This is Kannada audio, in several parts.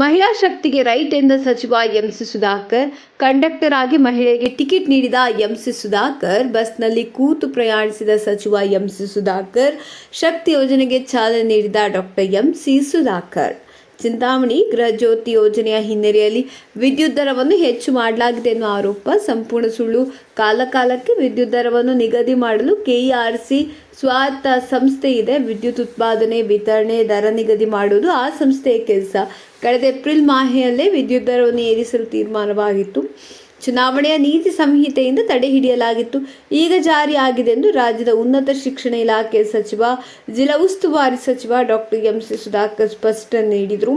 ಮಹಿಳಾ ಶಕ್ತಿಗೆ ರೈಟ್ ಎಂದ ಸಚಿವ ಎಂಸಿ ಸುಧಾಕರ್, ಕಂಡಕ್ಟರ್ ಆಗಿ ಮಹಿಳೆಗೆ ಟಿಕೆಟ್ ನೀಡಿದ ಎಂಸಿ ಸುಧಾಕರ್, ಬಸ್ನಲ್ಲಿ ಕೂತು ಪ್ರಯಾಣಿಸಿದ ಸಚಿವ ಎಂಸಿ ಸುಧಾಕರ್, ಶಕ್ತಿ ಯೋಜನೆಗೆ ಚಾಲನೆ ನೀಡಿದ ಡಾಕ್ಟರ್ ಎಂಸಿ ಸುಧಾಕರ್. ಚಿಂತಾಮಣಿ ಗೃಹಜ್ಯೋತಿ ಯೋಜನೆಯ ಹಿನ್ನೆಲೆಯಲ್ಲಿ ವಿದ್ಯುತ್ ದರವನ್ನು ಹೆಚ್ಚು ಮಾಡಲಾಗಿದೆ ಎನ್ನುವ ಆರೋಪ, ಸಂಪೂರ್ಣ ಸುಳ್ಳು. ಕಾಲಕಾಲಕ್ಕೆ ವಿದ್ಯುತ್ ದರವನ್ನು ನಿಗದಿ ಮಾಡಲು ಕೆಇಆರ್ಸಿ ಸ್ವಾಯತ್ತ ಸಂಸ್ಥೆ ಇದೆ. ವಿದ್ಯುತ್ ಉತ್ಪಾದನೆ, ವಿತರಣೆ, ದರ ನಿಗದಿ ಮಾಡುವುದು ಆ ಸಂಸ್ಥೆಯ ಕೆಲಸ. ಕಳೆದ ಏಪ್ರಿಲ್ ಮಾಹೆಯಲ್ಲೇ ವಿದ್ಯುತ್ ದರವನ್ನು ಏರಿಸಲು ತೀರ್ಮಾನವಾಗಿತ್ತು. ಚುನಾವಣೆಯ ನೀತಿ ಸಂಹಿತೆಯಿಂದ ತಡೆ ಹಿಡಿಯಲಾಗಿತ್ತು. ಈಗ ಜಾರಿಯಾಗಿದೆ ಎಂದು ರಾಜ್ಯದ ಉನ್ನತ ಶಿಕ್ಷಣ ಇಲಾಖೆ ಸಚಿವ, ಜಿಲ್ಲಾ ಉಸ್ತುವಾರಿ ಸಚಿವ ಡಾಕ್ಟರ್ ಎಂಸಿ ಸುಧಾಕರ್ ಸ್ಪಷ್ಟನೆ ನೀಡಿದರು.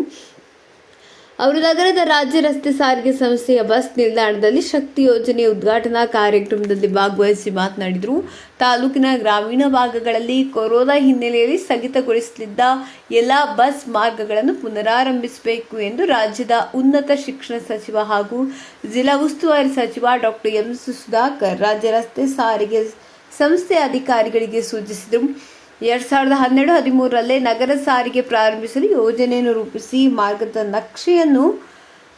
ಅವರು ನಗರದ ರಾಜ್ಯ ರಸ್ತೆ ಸಾರಿಗೆ ಸಂಸ್ಥೆಯ ಬಸ್ ನಿಲ್ದಾಣದಲ್ಲಿ ಶಕ್ತಿ ಯೋಜನೆ ಉದ್ಘಾಟನಾ ಕಾರ್ಯಕ್ರಮದಲ್ಲಿ ಭಾಗವಹಿಸಿ ಮಾತನಾಡಿದರು. ತಾಲೂಕಿನ ಗ್ರಾಮೀಣ ಭಾಗಗಳಲ್ಲಿ ಕೊರೋನಾ ಹಿನ್ನೆಲೆಯಲ್ಲಿ ಸ್ಥಗಿತಗೊಳಿಸಲಿದ್ದ ಎಲ್ಲ ಬಸ್ ಮಾರ್ಗಗಳನ್ನು ಪುನರಾರಂಭಿಸಬೇಕು ಎಂದು ರಾಜ್ಯದ ಉನ್ನತ ಶಿಕ್ಷಣ ಸಚಿವ ಹಾಗೂ ಜಿಲ್ಲಾ ಉಸ್ತುವಾರಿ ಸಚಿವ ಡಾಕ್ಟರ್ ಎಂ. ಸುಧಾಕರ್ ರಾಜ್ಯ ರಸ್ತೆ ಸಾರಿಗೆ ಸಂಸ್ಥೆ ಅಧಿಕಾರಿಗಳಿಗೆ ಸೂಚಿಸಿದರು. ಎರಡ್ ಸಾವಿರದ ಹನ್ನೆರಡು ಹದಿಮೂರರಲ್ಲೇ ನಗರ ಸಾರಿಗೆ ಪ್ರಾರಂಭಿಸಲು ಯೋಜನೆಯನ್ನು ರೂಪಿಸಿ ಮಾರ್ಗದ ನಕ್ಷೆಯನ್ನು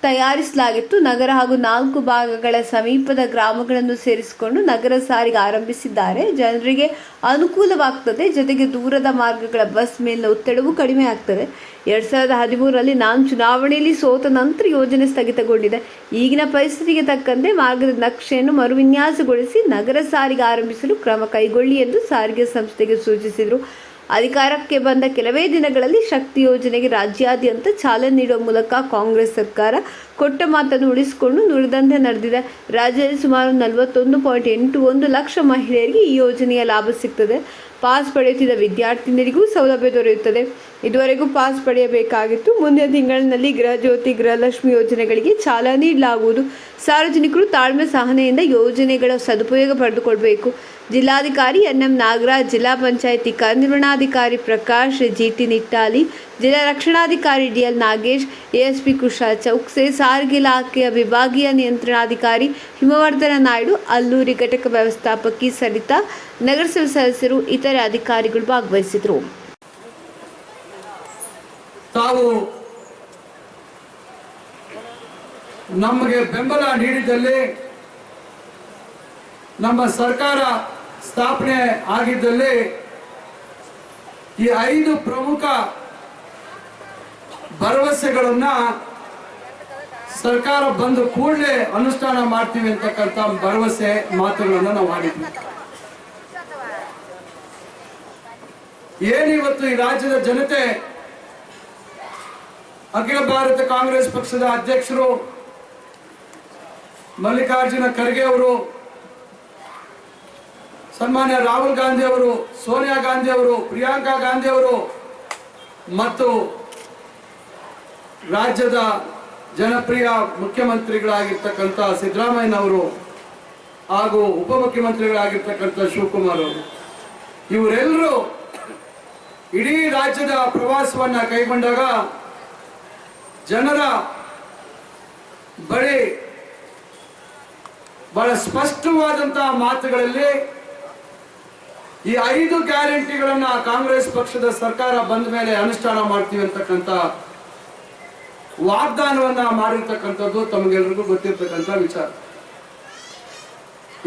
ತಯಾರಿಸಲಾಗಿತ್ತು. ನಗರ ಹಾಗೂ ನಾಲ್ಕು ಭಾಗಗಳ ಸಮೀಪದ ಗ್ರಾಮಗಳನ್ನು ಸೇರಿಸಿಕೊಂಡು ನಗರ ಸಾರಿಗೆ ಆರಂಭಿಸಿದ್ದಾರೆ. ಜನರಿಗೆ ಅನುಕೂಲವಾಗ್ತದೆ. ಜೊತೆಗೆ ದೂರದ ಮಾರ್ಗಗಳ ಬಸ್ ಮೇಲಿನ ಒತ್ತಡವೂ ಕಡಿಮೆ ಆಗ್ತದೆ. ಎರಡ್ ಸಾವಿರದ ಹದಿಮೂರರಲ್ಲಿ ನಾನು ಚುನಾವಣೆಯಲ್ಲಿ ಸೋತ ನಂತರ ಯೋಜನೆ ಸ್ಥಗಿತಗೊಂಡಿದೆ. ಈಗಿನ ಪರಿಸ್ಥಿತಿಗೆ ತಕ್ಕಂತೆ ಮಾರ್ಗದ ನಕ್ಷೆಯನ್ನು ಮರುವಿನ್ಯಾಸಗೊಳಿಸಿ ನಗರ ಸಾರಿಗೆ ಆರಂಭಿಸಲು ಕ್ರಮ ಕೈಗೊಳ್ಳಿ ಎಂದು ಸಾರಿಗೆ ಸಂಸ್ಥೆಗೆ ಸೂಚಿಸಿದರು. ಅಧಿಕಾರಕ್ಕೆ ಬಂದ ಕೆಲವೇ ದಿನಗಳಲ್ಲಿ ಶಕ್ತಿ ಯೋಜನೆಗೆ ರಾಜ್ಯಾದ್ಯಂತ ಚಾಲನೆ ನೀಡುವ ಮೂಲಕ ಕಾಂಗ್ರೆಸ್ ಸರ್ಕಾರ ಕೊಟ್ಟ ಮಾತನ್ನು ಉಳಿಸಿಕೊಂಡು ನುಡಿದಂತೆ ನಡೆದಿದೆ. ರಾಜ್ಯದಲ್ಲಿ ಸುಮಾರು ನಲವತ್ತೊಂದು ಪಾಯಿಂಟ್ ಎಂಟು ಒಂದು ಲಕ್ಷ ಮಹಿಳೆಯರಿಗೆ ಈ ಯೋಜನೆಯ ಲಾಭ ಸಿಗ್ತದೆ. ಪಾಸ್ ಪಡೆಯುತ್ತಿದ್ದ ವಿದ್ಯಾರ್ಥಿನಿಯರಿಗೂ ಸೌಲಭ್ಯ ದೊರೆಯುತ್ತದೆ. ಇದುವರೆಗೂ ಪಾಸ್ ಪಡೆಯಬೇಕಾಗಿತ್ತು. ಮುಂದಿನ ತಿಂಗಳಿನಲ್ಲಿ ಗೃಹಜ್ಯೋತಿ ಗೃಹಲಕ್ಷ್ಮಿ ಯೋಜನೆಗಳಿಗೆ ಚಾಲನೆ ನೀಡಲಾಗುವುದು. ಸಾರ್ವಜನಿಕರು ತಾಳ್ಮೆ, ಸಹನೆಯಿಂದ ಯೋಜನೆಗಳ ಸದುಪಯೋಗ ಪಡೆದುಕೊಳ್ಬೇಕು. ಜಿಲ್ಲಾಧಿಕಾರಿ ಎನ್ ಎಂ ನಾಗರಾಜ್, ಜಿಲ್ಲಾ ಪಂಚಾಯಿತಿ ಕಾರ್ಯನಿರ್ವಹಣಾಧಿಕಾರಿ ಪ್ರಕಾಶ್, ಜಿಟಿ ನಿಟ್ಟಾಲಿ, ಜಿಲ್ಲಾ ರಕ್ಷಣಾಧಿಕಾರಿ ಡಿಎಲ್ ನಾಗೇಶ್, ಎಎಸ್ಪಿ ಕುಶಾಲ್ ಚೌಕ್ಸೆ, ಸಾರಿಗೆ ಇಲಾಖೆಯ ವಿಭಾಗೀಯ ನಿಯಂತ್ರಣಾಧಿಕಾರಿ ಹಿಮವರ್ಧನ ನಾಯ್ಡು, ಅಲ್ಲೂರಿ ಘಟಕ ವ್ಯವಸ್ಥಾಪಕಿ ಸರಿತಾ, ನಗರಸಭೆ ಸದಸ್ಯರು, ಇತರೆ ಅಧಿಕಾರಿಗಳು ಭಾಗವಹಿಸಿದರು ತಾವು ನಮಗೆ ಬೆಂಬಲ ನೀಡಿದ್ದಲ್ಲಿ ನಮ್ಮ ಸರ್ಕಾರ ಸ್ಥಾಪನೆ ಆಗಿದ್ದಲ್ಲಿ ಈ ಐದು ಪ್ರಮುಖ ಭರವಸೆಗಳನ್ನ ಸರ್ಕಾರ ಬಂದು ಕೂಡಲೇ ಅನುಷ್ಠಾನ ಮಾಡ್ತೀವಿ ಅಂತಕ್ಕಂಥ ಭರವಸೆ ಮಾತುಗಳನ್ನು ನಾವು ಮಾಡಿದ್ವಿ ಏನಿವತ್ತು ಈ ರಾಜ್ಯದ ಜನತೆ ಅಖಿಲ ಭಾರತ ಕಾಂಗ್ರೆಸ್ ಪಕ್ಷದ ಅಧ್ಯಕ್ಷರು ಮಲ್ಲಿಕಾರ್ಜುನ ಖರ್ಗೆ ಅವರು, ಸನ್ಮಾನ್ಯ ರಾಹುಲ್ ಗಾಂಧಿ ಅವರು, ಸೋನಿಯಾ ಗಾಂಧಿ ಅವರು, ಪ್ರಿಯಾಂಕಾ ಗಾಂಧಿ ಅವರು ಮತ್ತು ರಾಜ್ಯದ ಜನಪ್ರಿಯ ಮುಖ್ಯಮಂತ್ರಿಗಳಾಗಿರ್ತಕ್ಕಂಥ ಸಿದ್ದರಾಮಯ್ಯನವರು ಹಾಗೂ ಉಪಮುಖ್ಯಮಂತ್ರಿಗಳಾಗಿರ್ತಕ್ಕಂಥ ಶಿವಕುಮಾರ್ ಅವರು. ಇವರೆಲ್ಲರೂ ಇಡೀ ರಾಜ್ಯದ ಪ್ರವಾಸವನ್ನ ಕೈಗೊಂಡಾಗ ಜನರ ಬಳಿ ಬಹಳ ಸ್ಪಷ್ಟವಾದಂತಹ ಮಾತುಗಳಲ್ಲಿ ಈ ಐದು ಗ್ಯಾರಂಟಿಗಳನ್ನ ಕಾಂಗ್ರೆಸ್ ಪಕ್ಷದ ಸರ್ಕಾರ ಬಂದ ಮೇಲೆ ಅನುಷ್ಠಾನ ಮಾಡ್ತೀವಿ ಅಂತಕ್ಕಂಥ ವಾಗ್ದಾನವನ್ನ ಮಾಡಿರ್ತಕ್ಕಂಥದ್ದು ತಮಗೆಲ್ರಿಗೂ ಗೊತ್ತಿರ್ತಕ್ಕಂಥ ವಿಚಾರ.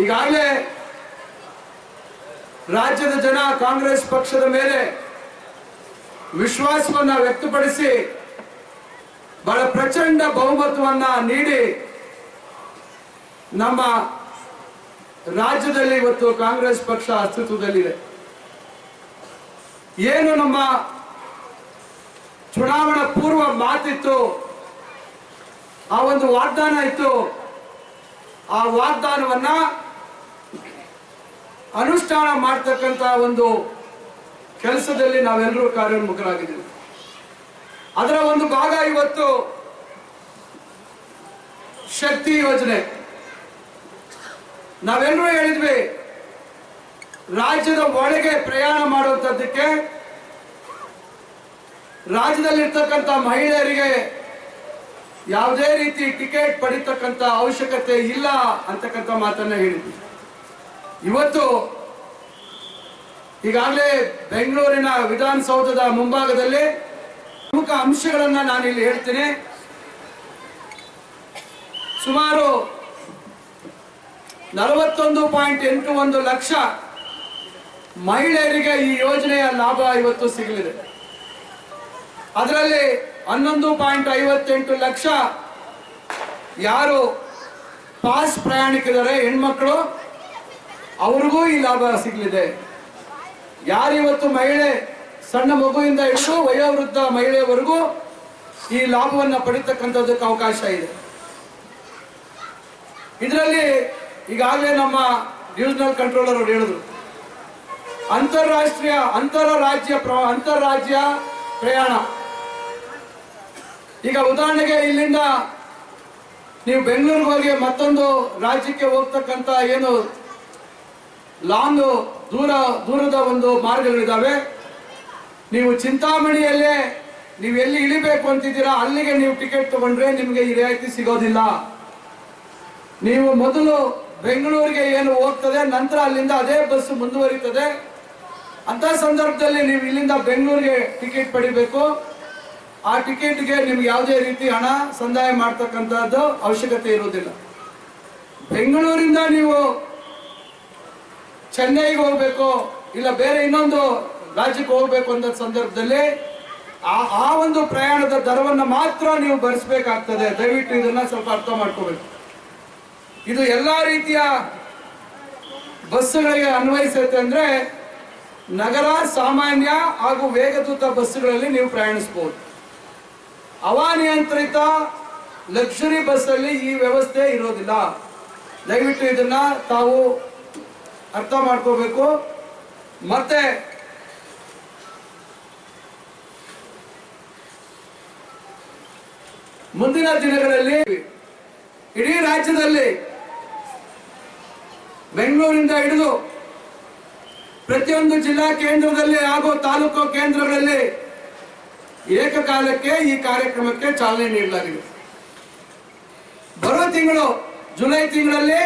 ಈಗಾಗಲೇ ರಾಜ್ಯದ ಜನ ಕಾಂಗ್ರೆಸ್ ಪಕ್ಷದ ಮೇಲೆ ವಿಶ್ವಾಸವನ್ನ ವ್ಯಕ್ತಪಡಿಸಿ ಬಹಳ ಪ್ರಚಂಡ ಬಹುಮತವನ್ನ ನೀಡಿ ನಮ್ಮ ರಾಜ್ಯದಲ್ಲಿ ಇವತ್ತು ಕಾಂಗ್ರೆಸ್ ಪಕ್ಷ ಅಸ್ತಿತ್ವದಲ್ಲಿದೆ. ಏನು ನಮ್ಮ ಚುನಾವಣಾ ಪೂರ್ವ ಮಾತಿತ್ತು, ಆ ಒಂದು ವಾಗ್ದಾನ ಇತ್ತು, ಆ ವಾಗ್ದಾನವನ್ನ ಅನುಷ್ಠಾನ ಮಾಡ್ತಕ್ಕಂತ ಒಂದು ಕೆಲಸದಲ್ಲಿ ನಾವೆಲ್ಲರೂ ಕಾರ್ಯೋನ್ಮುಖರಾಗಿದ್ದೀವಿ. ಅದರ ಒಂದು ಭಾಗ ಇವತ್ತು ಶಕ್ತಿ ಯೋಜನೆ. ನಾವೆಲ್ಲರೂ ಹೇಳಿದ್ವಿ, ರಾಜ್ಯದ ಒಳಗೆ ಪ್ರಯಾಣ ಮಾಡುವಂಥದ್ದಕ್ಕೆ ರಾಜ್ಯದಲ್ಲಿರ್ತಕ್ಕಂಥ ಮಹಿಳೆಯರಿಗೆ ಯಾವುದೇ ರೀತಿ ಟಿಕೆಟ್ ಪಡಿತಕ್ಕಂಥ ಅವಶ್ಯಕತೆ ಇಲ್ಲ ಅಂತಕ್ಕಂಥ ಮಾತನ್ನ ಹೇಳಿದ್ವಿ. ಇವತ್ತು ಈಗಾಗಲೇ ಬೆಂಗಳೂರಿನ ವಿಧಾನಸೌಧದ ಮುಂಭಾಗದಲ್ಲಿ ಪ್ರಮುಖ ಅಂಶಗಳನ್ನು ನಾನು ಇಲ್ಲಿ ಹೇಳ್ತೀನಿ. ಸುಮಾರು ನಲವತ್ತೊಂದು ಪಾಯಿಂಟ್ ಎಂಟು ಒಂದು ಲಕ್ಷ ಮಹಿಳೆಯರಿಗೆ ಈ ಯೋಜನೆಯ ಲಾಭ ಇವತ್ತು ಸಿಗಲಿದೆ. ಅದರಲ್ಲಿ ಹನ್ನೊಂದು ಪಾಯಿಂಟ್ ಐವತ್ತೆಂಟು ಲಕ್ಷ ಯಾರು ಪಾಸ್ ಪ್ರಯಾಣಿಕಿದ್ದಾರೆ ಹೆಣ್ಮಕ್ಳು, ಅವ್ರಿಗೂ ಈ ಲಾಭ ಸಿಗಲಿದೆ. ಯಾರಿವತ್ತು ಮಹಿಳೆ ಸಣ್ಣ ಮಗುವಿಂದ ಹಿಡಿದು ವಯೋವೃದ್ಧ ಮಹಿಳೆಯವರೆಗೂ ಈ ಲಾಭವನ್ನು ಪಡಿತಕ್ಕಂಥದ್ದಕ್ಕೆ ಅವಕಾಶ ಇದೆ. ಇದರಲ್ಲಿ ಈಗಾಗಲೇ ನಮ್ಮ ಡಿವಿಷನಲ್ ಕಂಟ್ರೋಲರ್ ಅವರು ಹೇಳಿದ್ರು. ಅಂತಾರಾಷ್ಟ್ರೀಯ ಅಂತರ ರಾಜ್ಯ ಅಂತಾರಾಜ್ಯ ಪ್ರಯಾಣ. ಈಗ ಉದಾಹರಣೆಗೆ ಇಲ್ಲಿಂದ ನೀವು ಬೆಂಗಳೂರಿಗೆ ಹೋಗಿ ಮತ್ತೊಂದು ರಾಜ್ಯಕ್ಕೆ ಹೋಗ್ತಕ್ಕಂತ ಏನು ಲಾಂಗ್ ದೂರ, ದೂರದ ಒಂದು ಮಾರ್ಗಗಳಿದ್ದಾವೆ. ನೀವು ಚಿಂತಾಮಣಿಯಲ್ಲೇ ನೀವು ಎಲ್ಲಿ ಇಳಿಬೇಕು ಅಂತಿದ್ದೀರಾ, ಅಲ್ಲಿಗೆ ನೀವು ಟಿಕೆಟ್ ತಗೊಂಡ್ರೆ ನಿಮಗೆ ಈ ರಿಯಾಯಿತಿ ಸಿಗೋದಿಲ್ಲ. ನೀವು ಮೊದಲು ಬೆಂಗಳೂರಿಗೆ ಏನು ಹೋಗ್ತದೆ, ನಂತರ ಅಲ್ಲಿಂದ ಅದೇ ಬಸ್ ಮುಂದುವರಿತದೆ. ಅಂತ ಸಂದರ್ಭದಲ್ಲಿ ನೀವು ಇಲ್ಲಿಂದ ಬೆಂಗಳೂರಿಗೆ ಟಿಕೆಟ್ ಪಡಿಬೇಕು. ಆ ಟಿಕೆಟ್ಗೆ ನಿಮ್ಗೆ ಯಾವುದೇ ರೀತಿ ಹಣ ಸಂದಾಯ ಮಾಡ್ತಕ್ಕಂಥದ್ದು ಅವಶ್ಯಕತೆ ಇರುವುದಿಲ್ಲ. ಬೆಂಗಳೂರಿಂದ ನೀವು ಚೆನ್ನೈಗೆ ಹೋಗ್ಬೇಕು, ಇಲ್ಲ ಬೇರೆ ಇನ್ನೊಂದು ರಾಜ್ಯಕ್ಕೆ ಹೋಗ್ಬೇಕು ಅಂತ ಸಂದರ್ಭದಲ್ಲಿ ಆ ಆ ಒಂದು ಪ್ರಯಾಣದ ದರವನ್ನು ಮಾತ್ರ ನೀವು ಭರಿಸಬೇಕಾಗ್ತದೆ. ದಯವಿಟ್ಟು ಇದನ್ನ ಸ್ವಲ್ಪ ಅರ್ಥ ಮಾಡ್ಕೋಬೇಕು. ಇದು ಎಲ್ಲಾ ರೀತಿಯ ಬಸ್ಸುಗಳಿಗೆ ಅನ್ವಯಿಸುತ್ತೆ ಅಂದ್ರೆ ನಗರ, ಸಾಮಾನ್ಯ ಹಾಗೂ ವೇಗದೂತ ಬಸ್ಸುಗಳಲ್ಲಿ ನೀವು ಪ್ರಯಾಣಿಸಬಹುದು. ಹವಾನಿಯಂತ್ರಿತ ಲಕ್ಸುರಿ ಬಸ್ಸಲ್ಲಿ ಈ ವ್ಯವಸ್ಥೆ ಇರೋದಿಲ್ಲ. ದಯವಿಟ್ಟು ಇದನ್ನ ತಾವು ಅರ್ಥ ಮಾಡ್ಕೋಬೇಕು. ಮತ್ತೆ ಮುಂದಿನ ದಿನಗಳಲ್ಲಿ ಇಡೀ ರಾಜ್ಯದಲ್ಲಿ ಬೆಂಗಳೂರಿಂದ ಹಿಡಿದು ಪ್ರತಿಯೊಂದು ಜಿಲ್ಲಾ ಕೇಂದ್ರದಲ್ಲಿ ಹಾಗೂ ತಾಲೂಕು ಕೇಂದ್ರಗಳಲ್ಲಿ ಏಕಕಾಲಕ್ಕೆ ಈ ಕಾರ್ಯಕ್ರಮಕ್ಕೆ ಚಾಲನೆ ನೀಡಲಾಗಿದೆ. ಬರೋ ತಿಂಗಳು ಜುಲೈ ತಿಂಗಳಲ್ಲಿ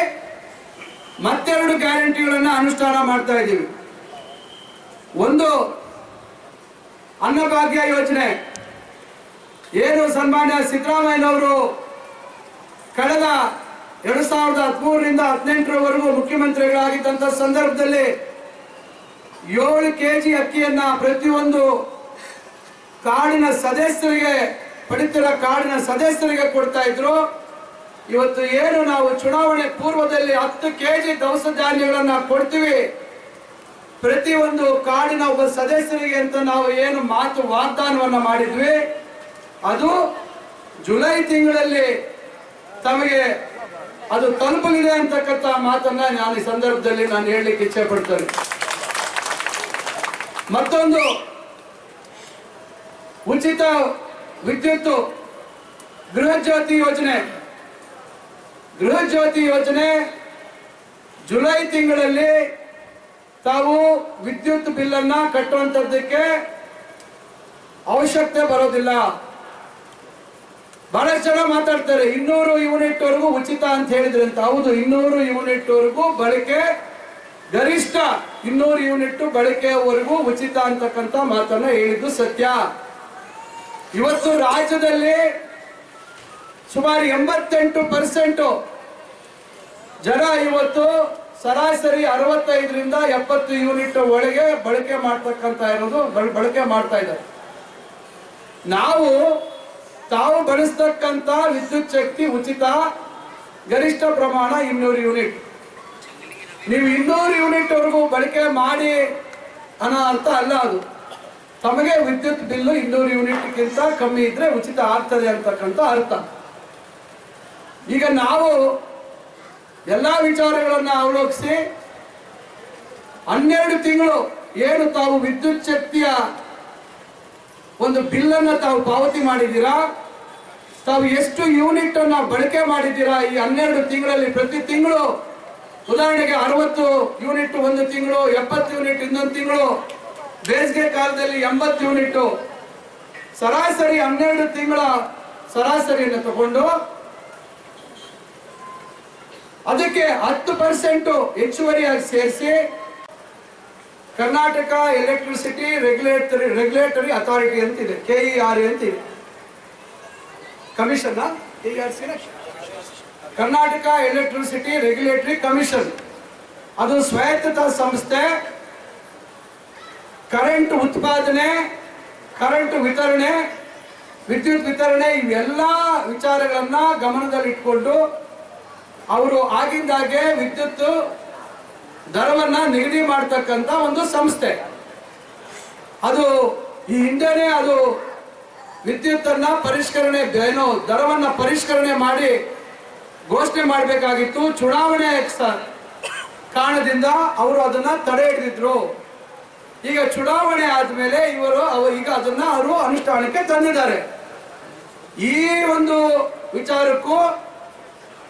ಮತ್ತೆರಡು ಗ್ಯಾರಂಟಿಗಳನ್ನು ಅನುಷ್ಠಾನ ಮಾಡ್ತಾ ಇದ್ದೀವಿ. ಒಂದು ಅನ್ನಭಾಗ್ಯ ಯೋಜನೆ. ಏನು ಸನ್ಮಾನ್ಯ ಸಿದ್ದರಾಮಯ್ಯನವರು ಕಳೆದ ಎರಡ್ ಸಾವಿರದ ಹದಿಮೂರರಿಂದ ಹದಿನೆಂಟರವರೆಗೂ ಮುಖ್ಯಮಂತ್ರಿಗಳಾಗಿದ್ದಂತ ಸಂದರ್ಭದಲ್ಲಿ ಏಳು ಕೆಜಿ ಅಕ್ಕಿಯನ್ನ ಪ್ರತಿಯೊಂದು ಕಾಡಿನ ಸದಸ್ಯರಿಗೆ, ಪಡಿತರ ಕಾಡಿನ ಸದಸ್ಯರಿಗೆ ಕೊಡ್ತಾ ಇದ್ರು. ಇವತ್ತು ಏನು ನಾವು ಚುನಾವಣೆ ಪೂರ್ವದಲ್ಲಿ ಹತ್ತು ಕೆಜಿ ದವಸ ಧಾನ್ಯಗಳನ್ನ ಕೊಡ್ತೀವಿ. ಪ್ರತಿಯೊಂದು ಕಾಡಿನ ಒಬ್ಬ ಸದಸ್ಯರಿಗೆ ಅಂತ ನಾವು ಏನು ಮಾತು ವಾಗ್ದಾನವನ್ನ ಮಾಡಿದ್ವಿ. ಅದು ಜುಲೈ ತಿಂಗಳಲ್ಲಿ ತಮಗೆ ಅದು ತಲುಪಲಿದೆ ಅಂತಕ್ಕಂಥ ಮಾತನ್ನ ನಾನು ಈ ಸಂದರ್ಭದಲ್ಲಿ ನಾನು ಹೇಳಲಿಕ್ಕೆ ಇಚ್ಛೆ ಪಡ್ತೇನೆ ಮತ್ತೊಂದು ಉಚಿತ ವಿದ್ಯುತ್ ಗೃಹ ಜ್ಯೋತಿ ಯೋಜನೆ. ಗೃಹ ಜ್ಯೋತಿ ಯೋಜನೆ ಜುಲೈ ತಿಂಗಳಲ್ಲಿ ತಾವು ವಿದ್ಯುತ್ ಬಿಲ್ ಕಟ್ಟುವಂಥದ್ದಕ್ಕೆ ಅವಶ್ಯಕತೆ ಬರೋದಿಲ್ಲ. ಬಹಳಷ್ಟು ಜನ ಮಾತಾಡ್ತಾರೆ, ಇನ್ನೂರು ಯೂನಿಟ್ ವರೆಗೂ ಉಚಿತ ಅಂತ ಹೇಳಿದ್ರೆ ಅಂತ. ಹೌದು, ಇನ್ನೂರು ಯೂನಿಟ್ ವರೆಗೂ ಬಳಕೆ ಗರಿಷ್ಠ ಇನ್ನೂರು ಯೂನಿಟ್ ಬಳಕೆವರೆಗೂ ಉಚಿತ ಅಂತಕ್ಕಂಥ ಮಾತನ್ನ ಹೇಳಿದ್ದು ಸತ್ಯ. ಇವತ್ತು ರಾಜ್ಯದಲ್ಲಿ ಸುಮಾರು ಎಂಬತ್ತೆಂಟು ಪರ್ಸೆಂಟ್ ಜನ ಇವತ್ತು ಸರಾಸರಿ ಅರವತ್ತೈದರಿಂದ ಎಪ್ಪತ್ತು ಯೂನಿಟ್ ಒಳಗೆ ಬಳಕೆ ಮಾಡ್ತಕ್ಕಂತ ಇರೋದು ಬಳ- ಬಳಕೆ ಮಾಡ್ತಾ ಇದ್ದಾರೆ. ನಾವು ತಾವು ಬಳಸ್ತಕ್ಕಂತ ವಿದ್ಯುತ್ ಶಕ್ತಿ ಉಚಿತ ಗರಿಷ್ಠ ಪ್ರಮಾಣ ಇನ್ನೂರು ಯೂನಿಟ್. ನೀವು ಇನ್ನೂರು ಯೂನಿಟ್ ವರೆಗೂ ಬಳಕೆ ಮಾಡಿ ಅನ್ನೋ ಅರ್ಥ ಅಲ್ಲ ಅದು. ತಮಗೆ ವಿದ್ಯುತ್ ಬಿಲ್ ಇನ್ನೂರು ಯೂನಿಟ್ಗಿಂತ ಕಮ್ಮಿ ಇದ್ರೆ ಉಚಿತ ಆಗ್ತದೆ ಅಂತಕ್ಕಂಥ ಅರ್ಥ. ಈಗ ನಾವು ಎಲ್ಲಾ ವಿಚಾರಗಳನ್ನ ಅವಲೋಕಿಸಿ ಹನ್ನೆರಡು ತಿಂಗಳು ಏನು ತಾವು ವಿದ್ಯುತ್ ಶಕ್ತಿಯ ಒಂದು ಬಿಲ್ ಅನ್ನ ತಾವು ಪಾವತಿ ಮಾಡಿದ್ದೀರಾ? ತಾವು ಎಷ್ಟು ಯೂನಿಟ್ ಅನ್ನ ಬಳಕೆ ಮಾಡಿದ್ದೀರಾ ಈ ಹನ್ನೆರಡು ತಿಂಗಳಲ್ಲಿ ಪ್ರತಿ ತಿಂಗಳು? ಉದಾಹರಣೆಗೆ ಅರವತ್ತು ಯೂನಿಟ್ ಒಂದು ತಿಂಗಳು, ಎಪ್ಪತ್ತು ಯೂನಿಟ್ ಇನ್ನೊಂದು ತಿಂಗಳು, ಬೇಸಿಗೆ ಕಾಲದಲ್ಲಿ ಎಂಬತ್ತು ಯೂನಿಟ್. ಸರಾಸರಿ ಹನ್ನೆರಡು ತಿಂಗಳ ಸರಾಸರಿಯನ್ನು ತಗೊಂಡು ಅದಕ್ಕೆ ಹತ್ತು ಪರ್ಸೆಂಟ್ ಹೆಚ್ಚುವರಿಯಾಗಿ ಸೇರಿಸಿ Karnataka electricity regulatory regulatory authority ಅಂತಿದೆ ಕೆಇಆರ್ ಅಂತಿದೆ. Commission Karnataka electricity regulatory commission ಅದು ಸ್ವಾಯತ್ತ ಸಂಸ್ಥೆ ಕರೆಂಟ್ ಉತ್ಪಾದನೆ ಕರೆಂಟ್ ವಿತರಣೆ, ವಿದ್ಯುತ್ ವಿತರಣೆ, ಇವೆಲ್ಲ ವಿಚಾರಗಳನ್ನ ಗಮನದಲ್ಲಿಟ್ಕೊಂಡು, ಅವರು ಆಗಿಂದಾಗೆ ವಿದ್ಯುತ್ ದರವನ್ನ ನಿಗದಿ ಮಾಡ್ತಕ್ಕಂಥ ಒಂದು ಸಂಸ್ಥೆ. ಅದು ಈ ಹಿಂದೆನೆ ಅದು ವಿದ್ಯುತ್ತನ್ನ ಪರಿಷ್ಕರಣೆ ಏನು ದರವನ್ನ ಪರಿಷ್ಕರಣೆ ಮಾಡಿ ಘೋಷಣೆ ಮಾಡಬೇಕಾಗಿತ್ತು. ಚುನಾವಣೆ ಕಾರಣದಿಂದ ಅವರು ಅದನ್ನ ತಡೆ ಹಿಡಿದಿದ್ರು. ಈಗ ಚುನಾವಣೆ ಆದ್ಮೇಲೆ ಇವರು ಈಗ ಅದನ್ನ ಅವರು ಅನುಷ್ಠಾನಕ್ಕೆ ತಂದಿದ್ದಾರೆ. ಈ ಒಂದು ವಿಚಾರಕ್ಕೂ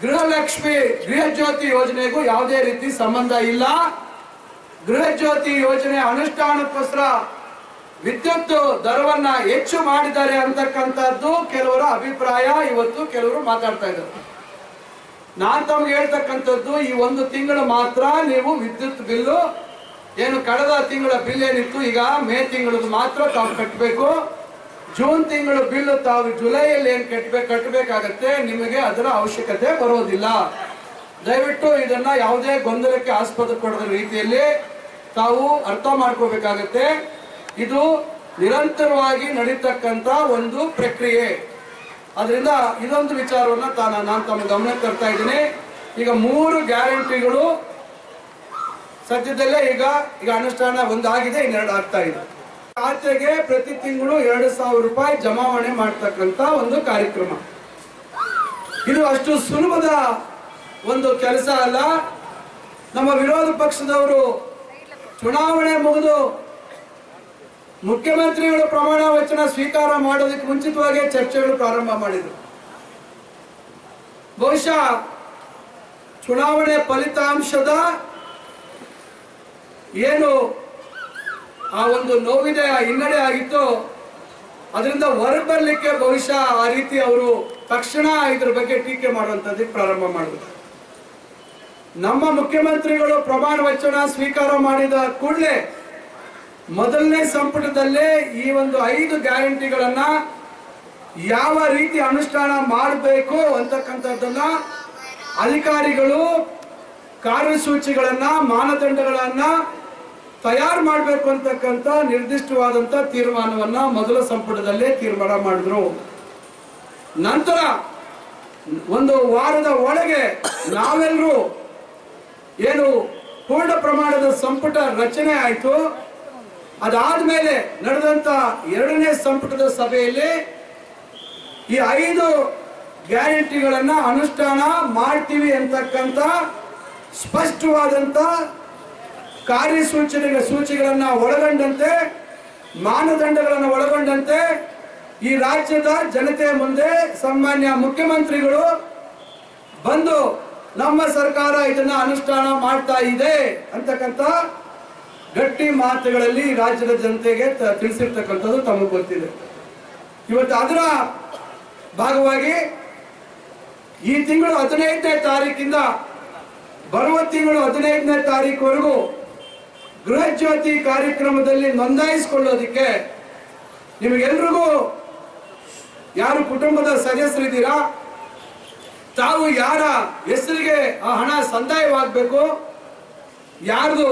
ಗೃಹಲಕ್ಷ್ಮಿ ಗೃಹಜ್ಯೋತಿ ಯೋಜನೆಗೂ ಯಾವುದೇ ರೀತಿ ಸಂಬಂಧ ಇಲ್ಲ. ಗೃಹಜ್ಯೋತಿ ಯೋಜನೆ ಅನುಷ್ಠಾನಕ್ಕೋಸ್ಕರ ವಿದ್ಯುತ್ ದರವನ್ನ ಹೆಚ್ಚು ಮಾಡಿದ್ದಾರೆ ಅಂತಕ್ಕಂಥದ್ದು ಕೆಲವರ ಅಭಿಪ್ರಾಯ, ಇವತ್ತು ಕೆಲವರು ಮಾತಾಡ್ತಾ ಇದ್ದಾರೆ. ನಾನು ತಮ್ಗೆ ಹೇಳ್ತಕ್ಕಂಥದ್ದು, ಈ ಒಂದು ತಿಂಗಳು ಮಾತ್ರ ನೀವು ವಿದ್ಯುತ್ ಬಿಲ್ಲು, ಏನು ಕಳೆದ ತಿಂಗಳ ಬಿಲ್ ಏನಿತ್ತು, ಈಗ ಮೇ ತಿಂಗಳದ್ದು ಮಾತ್ರ ತಾವು ಕಟ್ಟಬೇಕು ಜೂನ್ ತಿಂಗಳು ಬಿಲ್ ತಾವು ಜುಲೈಯಲ್ಲಿ ಏನ್ ಕಟ್ಬೇಕು ಕಟ್ಟಬೇಕಾಗತ್ತೆ ನಿಮಗೆ ಅದರ ಅವಶ್ಯಕತೆ ಬರೋದಿಲ್ಲ. ದಯವಿಟ್ಟು ಇದನ್ನ ಯಾವುದೇ ಗೊಂದಲಕ್ಕೆ ಆಸ್ಪದ ಕೊಡದ ರೀತಿಯಲ್ಲಿ ತಾವು ಅರ್ಥ ಮಾಡ್ಕೋಬೇಕಾಗತ್ತೆ. ಇದು ನಿರಂತರವಾಗಿ ನಡೀತಕ್ಕಂತ ಒಂದು ಪ್ರಕ್ರಿಯೆ. ಅದರಿಂದ ಇದೊಂದು ವಿಚಾರವನ್ನ ತಾನ ನಾನು ತಮ್ಮ ಗಮನಕ್ಕೆ ತರ್ತಾ ಇದ್ದೀನಿ. ಈಗ ಮೂರು ಗ್ಯಾರಂಟಿಗಳು ಸದ್ಯದಲ್ಲೇ ಈಗ ಈಗ ಅನುಷ್ಠಾನ ಒಂದಾಗಿದೆ, ಇನ್ನೆರಡು ಆಗ್ತಾ ಇದೆ. ಖಾತೆಗೆ ಪ್ರತಿ ತಿಂಗಳು ಎರಡು ಸಾವಿರ ರೂಪಾಯಿ ಜಮಾವಣೆ ಮಾಡ್ತಕ್ಕಂತ ಒಂದು ಕಾರ್ಯಕ್ರಮ. ಇದು ಅಷ್ಟು ಸುಲಭದ ಒಂದು ಕೆಲಸ ಅಲ್ಲ. ನಮ್ಮ ವಿರೋಧ ಪಕ್ಷದವರು ಚುನಾವಣೆ ಮುಗಿದು ಮುಖ್ಯಮಂತ್ರಿಗಳು ಪ್ರಮಾಣ ವಚನ ಸ್ವೀಕಾರ ಮಾಡೋದಕ್ಕೆ ಮುಂಚಿತವಾಗಿ ಚರ್ಚೆಗಳು ಪ್ರಾರಂಭ ಮಾಡಿದರು. ಬಹುಶಃ ಚುನಾವಣೆ ಫಲಿತಾಂಶದ ಏನು ಆ ಒಂದು ನೋವಿದೆ ಆ ಹಿನ್ನಡೆ ಆಗಿತ್ತು. ಅದರಿಂದ ಹೊರಗೆ ಬರಲಿಕ್ಕೆ ಬಹುಶಃ ಆ ರೀತಿ ಅವರು ತಕ್ಷಣ ಇದ್ರ ಬಗ್ಗೆ ಟೀಕೆ ಮಾಡುವಂಥದ್ದು ಪ್ರಾರಂಭ ಮಾಡಿದ್ರು. ನಮ್ಮ ಮುಖ್ಯಮಂತ್ರಿಗಳು ಪ್ರಮಾಣ ವಚನ ಸ್ವೀಕಾರ ಮಾಡಿದ ಕೂಡಲೇ ಮೊದಲನೇ ಸಂಪುಟದಲ್ಲೇ ಈ ಒಂದು ಐದು ಗ್ಯಾರಂಟಿಗಳನ್ನ ಯಾವ ರೀತಿ ಅನುಷ್ಠಾನ ಮಾಡಬೇಕು ಅಂತಕ್ಕಂಥದ್ದನ್ನ ಅಧಿಕಾರಿಗಳು ಕಾರ್ಯಸೂಚಿಗಳನ್ನ ಮಾನದಂಡಗಳನ್ನ ತಯಾರು ಮಾಡಬೇಕು ಅಂತಕ್ಕಂಥ ನಿರ್ದಿಷ್ಟವಾದಂತ ತೀರ್ಮಾನವನ್ನ ಮೊದಲ ಸಂಪುಟದಲ್ಲೇ ತೀರ್ಮಾನ ಮಾಡಿದ್ರು. ನಂತರ ಒಂದು ವಾರದ ಒಳಗೆ ನಾವೆಲ್ಲರೂ ಏನು ಪೂರ್ಣ ಪ್ರಮಾಣದ ಸಂಪುಟ ರಚನೆ ಆಯಿತು. ಅದಾದ್ಮೇಲೆ ನಡೆದಂತ ಎರಡನೇ ಸಂಪುಟದ ಸಭೆಯಲ್ಲಿ ಈ ಐದು ಗ್ಯಾರಂಟಿಗಳನ್ನ ಅನುಷ್ಠಾನ ಮಾಡ್ತೀವಿ ಅಂತಕ್ಕಂಥ ಸ್ಪಷ್ಟವಾದಂತ ಕಾರ್ಯಸೂಚನೆ ಸೂಚಿಗಳನ್ನ ಒಳಗೊಂಡಂತೆ, ಮಾನದಂಡಗಳನ್ನು ಒಳಗೊಂಡಂತೆ, ಈ ರಾಜ್ಯದ ಜನತೆಯ ಮುಂದೆ ಸಾಮಾನ್ಯ ಮುಖ್ಯಮಂತ್ರಿಗಳು ಬಂದು ನಮ್ಮ ಸರ್ಕಾರ ಇದನ್ನ ಅನುಷ್ಠಾನ ಮಾಡ್ತಾ ಇದೆ ಅಂತಕ್ಕಂಥ ಗಟ್ಟಿ ಮಾತುಗಳಲ್ಲಿ ರಾಜ್ಯದ ಜನತೆಗೆ ತಿಳಿಸಿರ್ತಕ್ಕಂಥದ್ದು ತಮಗೆ ಗೊತ್ತಿದೆ. ಇವತ್ತು ಅದರ ಭಾಗವಾಗಿ ಈ ತಿಂಗಳು ಹದಿನೈದನೇ ತಾರೀಕಿಂದ ಬರುವ ತಿಂಗಳು ಹದಿನೈದನೇ ತಾರೀಕುವರೆಗೂ ಗೃಹ ಜ್ಯೋತಿ ಕಾರ್ಯಕ್ರಮದಲ್ಲಿ ನೋಂದಾಯಿಸಿಕೊಳ್ಳೋದಿಕ್ಕೆ ನಿಮಗೆಲ್ರಿಗೂ ಯಾರು ಕುಟುಂಬದ ಸದಸ್ಯರಿದ್ದೀರಾ? ತಾವು ಯಾರ ಹೆಸರಿಗೆ ಆ ಹಣ ಸಂದಾಯವಾಗಬೇಕು? ಯಾರ್ದು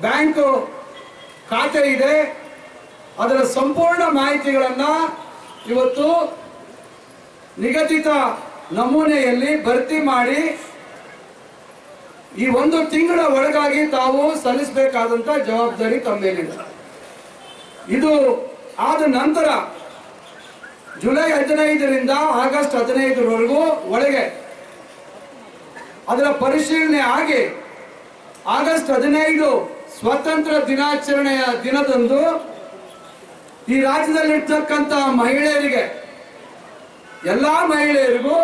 ಬ್ಯಾಂಕ್ ಖಾತೆ ಇದೆ? ಅದರ ಸಂಪೂರ್ಣ ಮಾಹಿತಿಗಳನ್ನ ಇವತ್ತು ನಿಗದಿತ ನಮೂನೆಯಲ್ಲಿ ಭರ್ತಿ ಮಾಡಿ ಈ ಒಂದು ತಿಂಗಳ ಒಳಗಾಗಿ ತಾವು ಸಲ್ಲಿಸಬೇಕಾದಂತ ಜವಾಬ್ದಾರಿ ತಮ್ಮ ಮೇಲಿದೆ. ಇದು ಆದ ನಂತರ ಜುಲೈ ಹದಿನೈದರಿಂದ ಆಗಸ್ಟ್ ಹದಿನೈದರವರೆಗೂ ಒಳಗೆ ಅದರ ಪರಿಶೀಲನೆ ಆಗಿ ಆಗಸ್ಟ್ ಹದಿನೈದು ಸ್ವತಂತ್ರ ದಿನಾಚರಣೆಯ ದಿನದಂದು ಈ ರಾಜ್ಯದಲ್ಲಿರ್ತಕ್ಕಂಥ ಮಹಿಳೆಯರಿಗೆ, ಎಲ್ಲಾ ಮಹಿಳೆಯರಿಗೂ